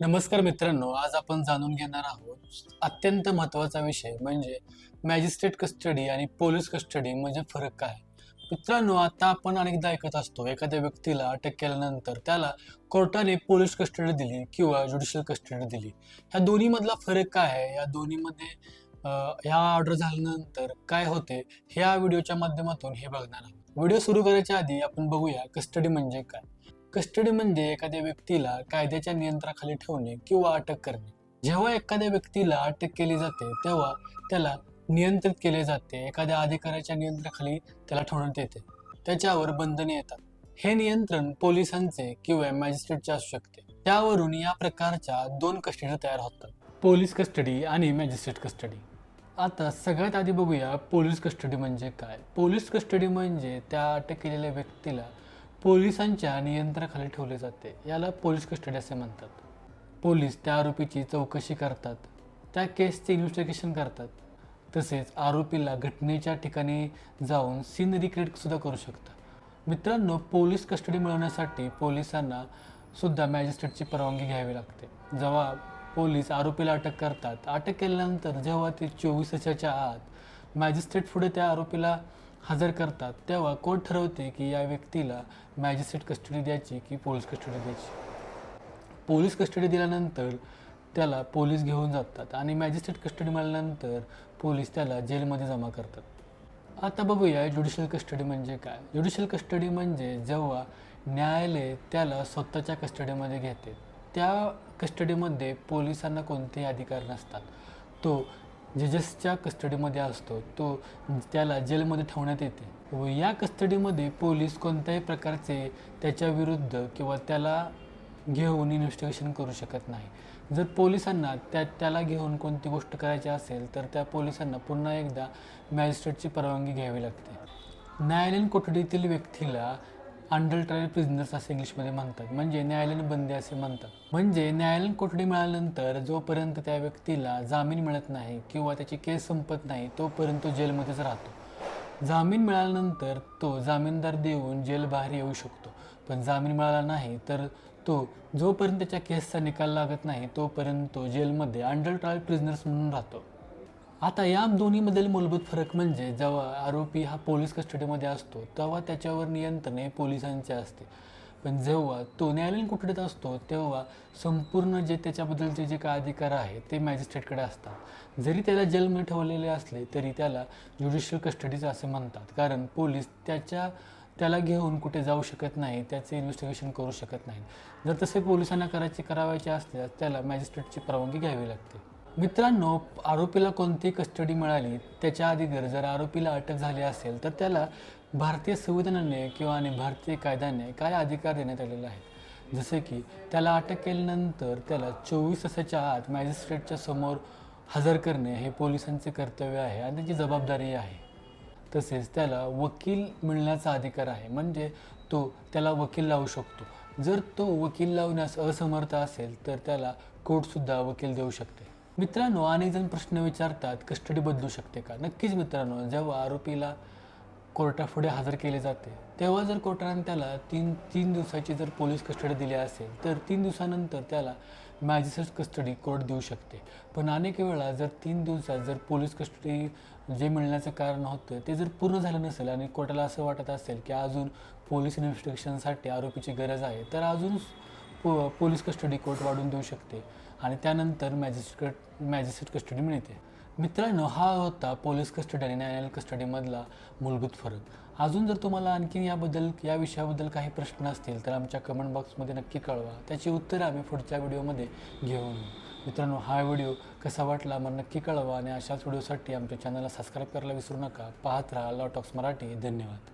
नमस्कार मित्रांनो आज आपण जाणून घेणार आहोत अत्यंत महत्त्वाचा विषय म्हणजे मॅजिस्ट्रेट कस्टडी आणि पोलीस कस्टडी म्हणजे फरक काय? मित्रांनो आता आपण अनेकदा ऐकत असतो एखाद्या व्यक्तीला अटक केल्यानंतर त्याला कोर्टाने पोलीस कस्टडी दिली किंवा ज्युडिशियल कस्टडी दिली. ह्या दोन्हीमधला फरक काय आहे? या दोन्हीमध्ये ह्या ऑर्डर झाल्यानंतर काय होते? ह्या व्हिडिओच्या माध्यमातून हे बघणार आहोत. व्हिडिओ सुरू करायच्या आधी आपण बघूया कस्टडी म्हणजे काय. कस्टडी म्हणजे एखाद्या व्यक्तीला कायद्याच्या नियंत्रणाखाली ठेवणे किंवा अटक करणे. जेव्हा एखाद्या व्यक्तीला अटक केली जाते तेव्हा त्याला नियंत्रित केले जाते. एखाद्या अधिकाऱ्याच्या नियंत्रणाखाली त्याला ठेवण्यात येते. त्याच्यावर बंधने येतात. हे नियंत्रण पोलिसांचे किंवा मॅजिस्ट्रेटचे असू शकते. त्यावरून या प्रकारच्या दोन कस्टडी तयार होतात. पोलीस कस्टडी आणि मॅजिस्ट्रेट कस्टडी. आता सगळ्यात आधी बघूया पोलीस कस्टडी म्हणजे काय. पोलीस कस्टडी म्हणजे त्या अटक केलेल्या व्यक्तीला पोलिसांच्या नियंत्रणाखाली ठेवले जाते. याला पोलीस कस्टडी असे म्हणतात. पोलीस त्या आरोपीची चौकशी करतात. त्या केसचे इन्व्हेस्टिगेशन करतात. तसेच आरोपीला घटनेच्या ठिकाणी जाऊन सीन रिक्रिएटसुद्धा करू शकतात. मित्रांनो पोलीस कस्टडी मिळवण्यासाठी पोलिसांना सुद्धा मॅजिस्ट्रेटची परवानगी घ्यावी लागते. जेव्हा पोलीस आरोपीला अटक करतात अटक केल्यानंतर जेव्हा ते चोवीस तासाच्या आत मॅजिस्ट्रेट पुढे त्या आरोपीला हजर करतात तेव्हा कोर्ट ठरवते की या व्यक्तीला मॅजिस्ट्रेट कस्टडी द्यायची की पोलीस कस्टडी द्यायची. पोलीस कस्टडी दिल्यानंतर त्याला पोलीस घेऊन जातात आणि मॅजिस्ट्रेट कस्टडी मिळाल्यानंतर पोलीस त्याला जेलमध्ये जमा करतात. आता बघूया ज्युडिशियल कस्टडी म्हणजे काय? ज्युडिशियल कस्टडी म्हणजे जेव्हा न्यायालय त्याला स्वतःच्या कस्टडीमध्ये घेते. त्या कस्टडीमध्ये पोलिसांना कोणतेही अधिकार नसतात. तो जजेसच्या कस्टडीमध्ये असतो तो त्याला जेलमध्ये ठेवण्यात येते. व या कस्टडीमध्ये पोलीस कोणत्याही प्रकारचे त्याच्या विरुद्ध किंवा त्याला घेऊन इन्व्हेस्टिगेशन करू शकत नाही. जर पोलिसांना त्या त्याला घेऊन कोणती गोष्ट करायची असेल तर त्या पोलिसांना पुन्हा एकदा मॅजिस्ट्रेटची परवानगी घ्यावी लागते. न्यायालयीन कोठडीतील व्यक्तीला अंडर ट्रायल प्रिझनर्स असे इंग्लिशमध्ये म्हणतात. म्हणजे न्यायालयीन बंदी असे म्हणतात. म्हणजे न्यायालयीन कोठडी मिळाल्यानंतर जोपर्यंत त्या व्यक्तीला जामीन मिळत नाही किंवा त्याची केस संपत नाही तोपर्यंत तो जेलमध्येच राहतो. जामीन मिळाल्यानंतर तो जामीनदार देऊन जेल बाहेर येऊ शकतो. पण जामीन मिळाला नाही तर तो जोपर्यंत त्याच्या केसचा निकाल लागत नाही तोपर्यंत तो जेलमध्ये अंडर ट्रायल प्रिझनर्स म्हणून राहतो. आता या दोन्हीमधील मूलभूत फरक म्हणजे जेव्हा आरोपी हा पोलीस कस्टडीमध्ये असतो तेव्हा त्याच्यावर नियंत्रण हे पोलिसांचे असते. पण जेव्हा तो न्यायालयीन कुठडीत असतो तेव्हा संपूर्ण जे त्याच्याबद्दलचे जे काय अधिकार आहे ते मॅजिस्ट्रेटकडे असतात. जरी त्याला जेलमध्ये ठेवलेले असले तरी त्याला ज्युडिशियल कस्टडीच असे म्हणतात. कारण पोलीस त्याच्या त्याला घेऊन कुठे जाऊ शकत नाही त्याचे इन्व्हेस्टिगेशन करू शकत नाही. जर तसे पोलिसांना करायचे करावायचे असल्यास त्याला मॅजिस्ट्रेटची परवानगी घ्यावी लागते. मित्रांनो आरोपीला कोणती कस्टडी मिळाली त्याच्या आधी जर जर आरोपीला अटक झाली असेल तर त्याला भारतीय संविधानाने किंवा आणि भारतीय कायद्याने काय अधिकार देण्यात आलेले आहेत जसे की त्याला अटक केल्यानंतर त्याला चोवीस तासाच्या आत मॅजिस्ट्रेटच्या समोर हजर करणे हे पोलिसांचे कर्तव्य आहे आणि त्याची जबाबदारी आहे. तसेच त्याला वकील मिळण्याचा अधिकार आहे म्हणजे तो त्याला वकील लावू शकतो. जर तो वकील लावण्यास असमर्थ असेल तर त्याला कोर्टसुद्धा वकील देऊ शकते. मित्रांनो अनेक जण प्रश्न विचारतात कस्टडी बदलू शकते का? नक्कीच मित्रांनो जेव्हा आरोपीला कोर्टापुढे हजर केले जाते तेव्हा जर कोर्टाने त्याला तीन तीन दिवसाची जर पोलीस कस्टडी दिली असेल तर तीन दिवसानंतर त्याला मॅजिस्ट्रेट कस्टडी कोर्ट देऊ शकते. पण अनेक वेळा जर तीन दिवसात जर पोलीस कस्टडी जे मिळण्याचं कारण होतं ते जर पूर्ण झालं नसेल आणि कोर्टाला असं वाटत असेल की अजून पोलीस इन्व्हेस्टिगेशनसाठी आरोपीची गरज आहे तर अजून पो पोलीस कस्टडी कोर्ट वाढवून देऊ शकते आणि त्यानंतर मॅजिस्ट्रेट मॅजिस्ट्रेट कस्टडी मिळते. मित्रांनो हा होता पोलीस कस्टडी आणि न्यायालयीन कस्टडीमधला मूलभूत फरक. अजून जर तुम्हाला आणखीन याबद्दल या विषयाबद्दल काही प्रश्न असतील तर आमच्या कमेंट बॉक्समध्ये नक्की कळवा. त्याची उत्तरं आम्ही पुढच्या व्हिडिओमध्ये घेऊन मित्रांनो हा व्हिडिओ कसा वाटला मग नक्की कळवा आणि अशाच व्हिडिओसाठी आमच्या चॅनलला सबस्क्राईब करायला विसरू नका. पाहत राहा लॉटॉक्स मराठी. धन्यवाद.